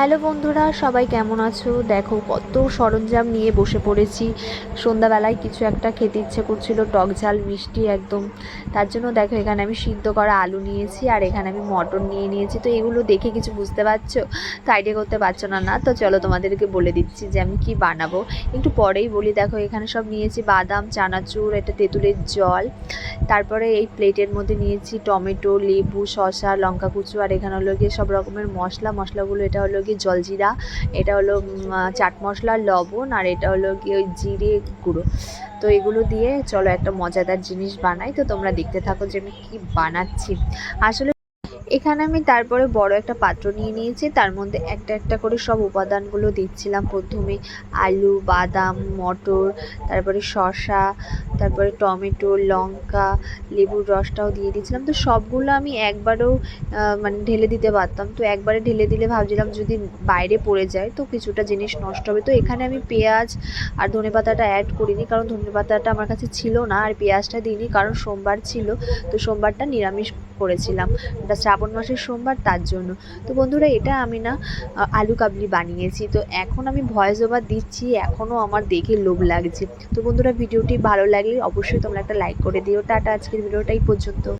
Hello বন্ধুরা, সবাই কেমন আছো? দেখো কত সরঞ্জাম নিয়ে বসে পড়েছি। সন্ধ্যাবেলায় কিছু একটা খেতে ইচ্ছে করছিল, টক ঝাল, মিষ্টি একদম। তার জন্য দেখো এখানে আমি সিদ্ধ করা আলু নিয়েছি আর এখানে আমি মটন নিয়ে নিয়েছি। তো এগুলো দেখে কিছু বুঝতে পারছ? তো আইডিয়া করতে পারছ না না? তো চলো তোমাদেরকে বলে দিচ্ছি যে আমি কি বানাবো। একটু পরেই বলি, দেখো এখানে সব নিয়েছি বাদাম, চানাচুর এটা তেঁতুলের জল। তারপরে এই প্লেটের মধ্যে নিয়েছি টমেটো, লেবু, শসা, লঙ্কা কুচু আর এখানে হলো গিয়ে সব রকমের মশলা। মশলাগুলো এটা হলো গিয়ে জলজিরা, এটা হলো চাট মশলা, লবণ, আর এটা হলো কি ওই জিরে গুঁড়ো। তো এগুলো দিয়ে চলো একটা মজাদার জিনিস বানাই। তো তোমরা দেখতে থাকো যে আমি কী বানাচ্ছি। আসলে এখানে আমি তারপরে বড় একটা পাত্র নিয়ে নিয়েছি। তার মধ্যে একটা একটা করে সব উপাদানগুলো দিচ্ছিলাম। প্রথমে আলু, বাদাম, মটর, তারপরে শসা, তারপরে টমেটো, লঙ্কা, লেবুর রসটাও দিয়ে দিয়েছিলাম। তো সবগুলো আমি একবারেও মানে ঢেলে দিতে পারতাম। তো একবারে ঢেলে দিলে ভাবছিলাম যদি বাইরে পড়ে যায় তো কিছুটা জিনিস নষ্ট হবে। তো এখানে আমি পেঁয়াজ আর ধনেপাতাটা অ্যাড করিনি কারণ ধনেপাতাটা আমার কাছে ছিল না আর পেঁয়াজটা দিইনি কারণ সোমবার ছিল। তো সোমবারটা নিরামিষ করেছিলাম। এটা শ্রাবণ মাসের সোমবার তার জন্য। তো বন্ধুরা, এটা আমি না আলু কাবলি বানিয়েছি। তো এখন আমি ভয়েস ওভার দিচ্ছি এখনও আমার দেখে লোভ লাগছে। তো বন্ধুরা, ভিডিওটি ভালো লাগলে অবশ্যই তোমরা একটা লাইক করে দিও। টাটা, আজকের ভিডিওটা এই পর্যন্ত।